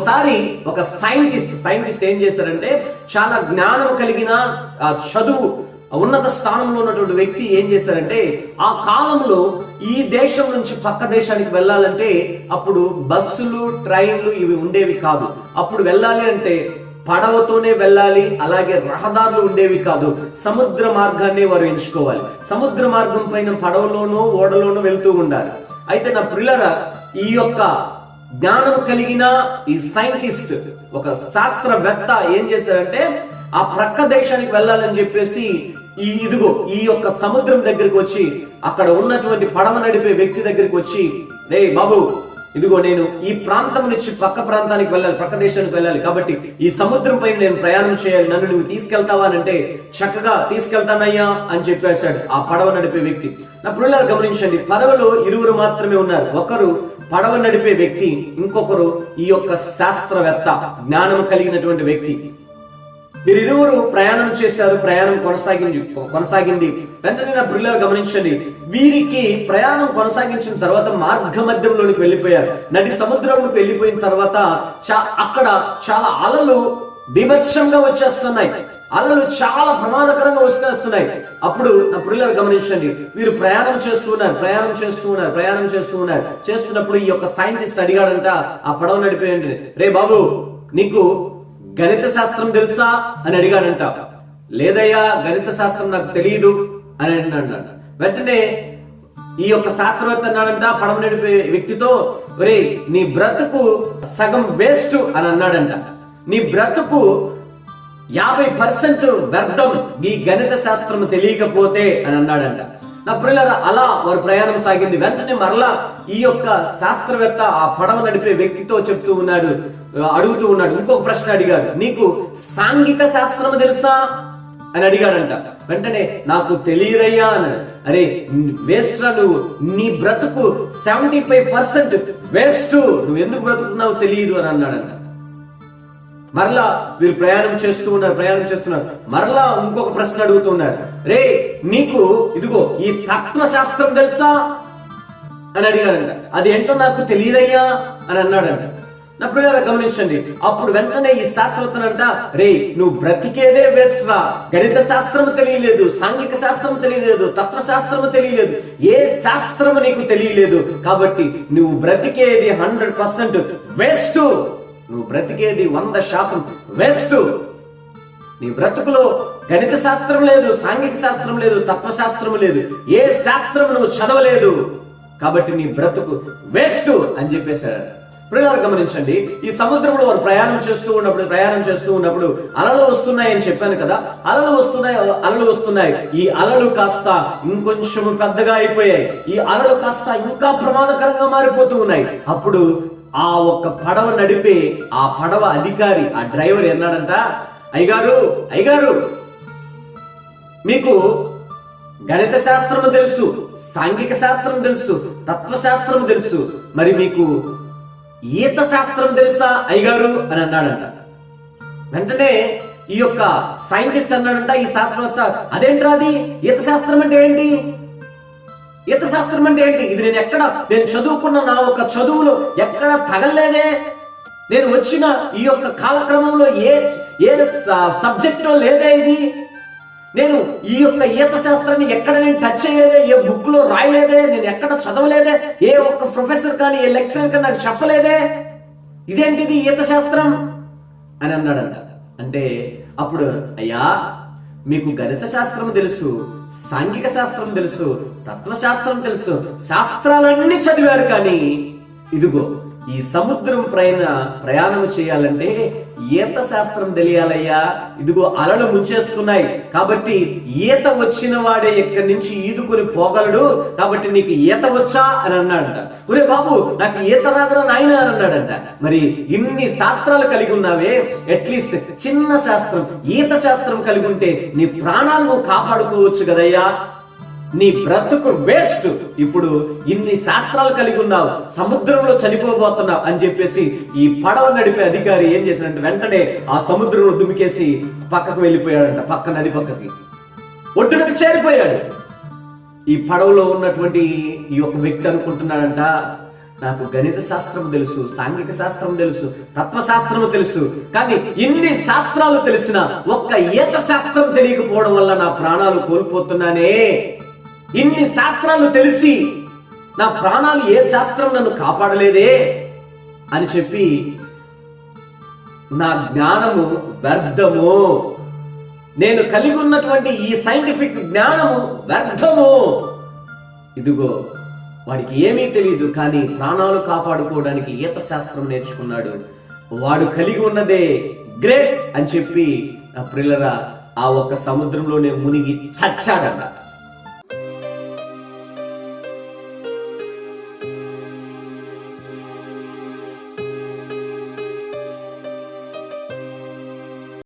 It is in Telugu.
ఒకసారి ఒక సైంటిస్ట్ సైంటిస్ట్ ఏం చేశారంటే చాలా జ్ఞానం కలిగిన చదువు ఉన్నత స్థానంలో ఉన్నటువంటి వ్యక్తి ఏం చేశారంటే ఆ కాలంలో ఈ దేశం నుంచి పక్క దేశానికి వెళ్ళాలంటే అప్పుడు బస్సులు ట్రైన్లు ఇవి ఉండేవి కాదు. అప్పుడు వెళ్ళాలి అంటే పడవతోనే వెళ్ళాలి అలాగే రహదారులు ఉండేవి కాదు. సముద్ర మార్గాన్ని వారు ఎంచుకోవాలి సముద్ర మార్గం పైన పడవలోనో ఓడలోనో వెళ్తూ ఉండాలి. అయితే నా ప్రిల్లర ఈ యొక్క జ్ఞానం కలిగిన ఈ సైంటిస్ట్ ఒక శాస్త్రవేత్త ఏం చేశారంటే ఆ ప్రక్క దేశానికి వెళ్ళాలని చెప్పేసి ఈ ఇదిగో ఈ యొక్క సముద్రం దగ్గరికి వచ్చి అక్కడ ఉన్నటువంటి పడవ నడిపే వ్యక్తి దగ్గరికి వచ్చి రే బాబు ఇదిగో నేను ఈ ప్రాంతం నుంచి పక్క ప్రాంతానికి వెళ్ళాలి పక్క దేశానికి వెళ్ళాలి కాబట్టి ఈ సముద్రం పైన నేను ప్రయాణం చేయాలి నన్ను నువ్వు తీసుకెళ్తావా? అని అంటే చక్కగా తీసుకెళ్తానయ్యా అని చెప్పేశాడు ఆ పడవ నడిపే వ్యక్తి. నా పిల్లలు గమనించండి పడవలో ఇరువురు మాత్రమే ఉన్నారు. ఒకరు పడవ నడిపే వ్యక్తి ఇంకొకరు ఈ యొక్క శాస్త్రవేత్త జ్ఞానం కలిగినటువంటి వ్యక్తి. వీరిరువురు ప్రయాణం చేశారు ప్రయాణం కొనసాగింది కొనసాగింది. వెంటనే నా పిల్లలు గమనించండి వీరికి ప్రయాణం కొనసాగించిన తర్వాత మార్గ మధ్యంలోనికి వెళ్ళిపోయారు. నడి సముద్రంలోకి వెళ్ళిపోయిన తర్వాత చా అక్కడ చాలా అలలు బీభత్సంగా వచ్చేస్తున్నాయి. అలలు చాలా ప్రమాదకరంగా వస్తున్నాయి అప్పుడు నా పిల్లలు గమనించండి వీరు ప్రయాణం చేస్తున్నారు ప్రయాణం చేస్తూ ఉన్నారు ప్రయాణం చేస్తున్నారు చేస్తున్నప్పుడు ఈ యొక్క సైంటిస్ట్ అడిగాడంట ఆ పడవ నడిపేయండి. రే బాబు నీకు గణిత శాస్త్రం తెలుసా? అని అడిగాడంట. లేదయ్యా గణిత శాస్త్రం నాకు తెలియదు అని అంటాడంట వెంటనే ఈ యొక్క శాస్త్రవేత్త అన్నాడంట పడవ నడిపే వ్యక్తితో ఒరే నీ బ్రతుకు సగం వేస్ట్ అని అన్నాడంట. నీ బ్రతుకు యాభై పర్సెంట్ వ్యర్థం ఈ గణిత శాస్త్రం తెలియకపోతే అని అన్నాడంట. నా పిల్లల అలా వారు ప్రయాణం సాగింది. వెంటనే మరలా ఈ యొక్క శాస్త్రవేత్త ఆ పడవ నడిపే వ్యక్తితో చెప్తూ ఉన్నాడు అడుగుతూ ఉన్నాడు ఇంకొక ప్రశ్న అడిగాడు. నీకు సాంఘిక శాస్త్రం తెలుసా? అని అడిగాడంట. వెంటనే నాకు తెలియదయ్యా అన్నాడు. అరే వేస్ట్ రా నువ్వు? నీ బ్రతుకు సెవెంటీ ఫైవ్ పర్సెంట్ వేస్ట్ నువ్వు ఎందుకు బ్రతుకున్నావు తెలియదు అని అన్నాడంట. మరలా వీరు ప్రయాణం చేస్తూ ఉన్నారు ప్రయాణం చేస్తున్నారు. మరలా ఇంకొక ప్రశ్న అడుగుతున్నారు రే నీకు ఇదిగో ఈ తత్వశాస్త్రం తెలుసా? అని అడిగాడంట అది ఏంటో నాకు తెలియదయ్యా అని అన్నాడంట. నా ప్రియాల గమనించండి. అప్పుడు వెంటనే ఈ శాస్త్రవేత్తనంట రే నువ్వు బ్రతికేదే వేస్ట్ రా. గణిత శాస్త్రం తెలియలేదు సాంఘిక శాస్త్రం తెలియలేదు తత్వశాస్త్రం తెలియలేదు. ఏ శాస్త్రము నీకు తెలియలేదు? కాబట్టి నువ్వు బ్రతికేది హండ్రెడ్ పర్సెంట్ వేస్ట్. నువ్వు బ్రతికేది వంద శాతం వేస్ట్. నీ బ్రతుకులో గణిత శాస్త్రం లేదు సాంఘిక శాస్త్రం లేదు తత్వశాస్త్రం లేదు. ఏ శాస్త్రం నువ్వు చదవలేదు కాబట్టి నీ బ్రతుకు వేస్ట్ అని చెప్పేశాడు ప్రియులారు గమనించండి ఈ సముద్రంలో వారు ప్రయాణం చేస్తూ ఉన్నప్పుడు ప్రయాణం చేస్తూ ఉన్నప్పుడు అలలు వస్తున్నాయి అని చెప్పాను కదా అలలు వస్తున్నాయి అలలు వస్తున్నాయి. ఈ అలలు కాస్త ఇంకొంచెం పెద్దగా అయిపోయాయి. ఈ అలలు కాస్త ఇంకా ప్రమాదకరంగా మారిపోతూ ఉన్నాయి. అప్పుడు ఆ ఒక్క పడవ నడిపే ఆ పడవ అధికారి ఆ డ్రైవర్ ఎన్నాడంట? అయ్యగారు అయ్యగారు! మీకు గణిత శాస్త్రము తెలుసు సాంఘిక శాస్త్రం తెలుసు తత్వశాస్త్రం తెలుసు. మరి మీకు ఈత శాస్త్రం తెలుసా అయ్యగారు? అని అన్నాడంట. వెంటనే ఈ యొక్క సైంటిస్ట్ అన్నాడంట ఈ శాస్త్రవేత్త అదేంట్రా అది? ఈత శాస్త్రం అంటే ఏంటి? ఈత శాస్త్రం అంటే ఏంటి? ఇది నేను ఎక్కడ నేను చదువుకున్న నా ఒక చదువులో ఎక్కడ తగలలేదే? నేను వచ్చిన ఈ యొక్క కాలక్రమంలో ఏ ఏ సబ్జెక్ట్లో లేదే ఇది? నేను ఈ యొక్క ఈత శాస్త్రాన్ని ఎక్కడ నేను టచ్ చేయలేదే? ఏ బుక్లో రాయలేదే? నేను ఎక్కడ చదవలేదే? ఏ ఒక్క ప్రొఫెసర్ కానీ ఏ లెక్చరర్ కానీ నాకు చెప్పలేదే? ఇదేంటిది ఈత శాస్త్రం? అని అన్నాడంట. అంటే అప్పుడు అయ్యా మీకు గణిత శాస్త్రం తెలుసు. సాంఘిక శాస్త్రం తెలుసు తత్వశాస్త్రం తెలుసు శాస్త్రాలన్నీ చదివారు కానీ ఇదిగో ఈ సముద్రం పైన ప్రయాణం చేయాలంటే ఈత శాస్త్రం తెలియాలయ్యా. ఇదిగో అలలు ముంచేస్తున్నాయి. కాబట్టి ఈత వచ్చిన వాడే ఇక్కడి నుంచి ఈదుకొని పోగలడు. కాబట్టి నీకు ఈత వచ్చా అని అన్నాడంట. ఒరే బాబు నాకు ఈత రాదరా నాయన అని అన్నాడంట. మరి ఇన్ని శాస్త్రాలు కలిగి ఉన్నావే. అట్లీస్ట్ చిన్న శాస్త్రం ఈత శాస్త్రం కలిగి ఉంటే నీ ప్రాణాలు నువ్వు కాపాడుకోవచ్చు కదయ్యా. నీ బ్రతుకు వేస్ట్. ఇప్పుడు ఇన్ని శాస్త్రాలు కలిగి ఉన్నావు సముద్రంలో చనిపోబోతున్నావు అని చెప్పేసి ఈ పడవ నడిపే అధికారి ఏం చేశాడంటే? వెంటనే ఆ సముద్రంలో దుమికేసి పక్కకు వెళ్ళిపోయాడంట పక్క నది పక్కకి. ఒడ్డునకు చేరిపోయాడు. ఈ పడవలో ఉన్నటువంటి ఈ యొక్క వ్యక్తి అనుకుంటున్నాడంట నాకు గణిత శాస్త్రం తెలుసు సాంఘిక శాస్త్రం తెలుసు తత్వశాస్త్రము తెలుసు కానీ ఇన్ని శాస్త్రాలు తెలిసిన ఒక్క ఈత శాస్త్రం తెలియకపోవడం వల్ల నా ప్రాణాలు కోల్పోతున్నానే. ఇన్ని శాస్త్రాలు తెలిసి నా ప్రాణాలు ఏ శాస్త్రం నన్ను కాపాడలేదే అని చెప్పి నా జ్ఞానము వ్యర్థము. నేను కలిగి ఉన్నటువంటి ఈ సైంటిఫిక్ జ్ఞానము వ్యర్థము. ఇదిగో వాడికి ఏమీ తెలియదు కానీ ప్రాణాలు కాపాడుకోవడానికి ఈత శాస్త్రం నేర్చుకున్నాడు. వాడు కలిగి ఉన్నదే గ్రేట్ అని చెప్పి నా ప్రిల్లరా ఆ ఒక్క సముద్రంలోనే మునిగి చచ్చాడట.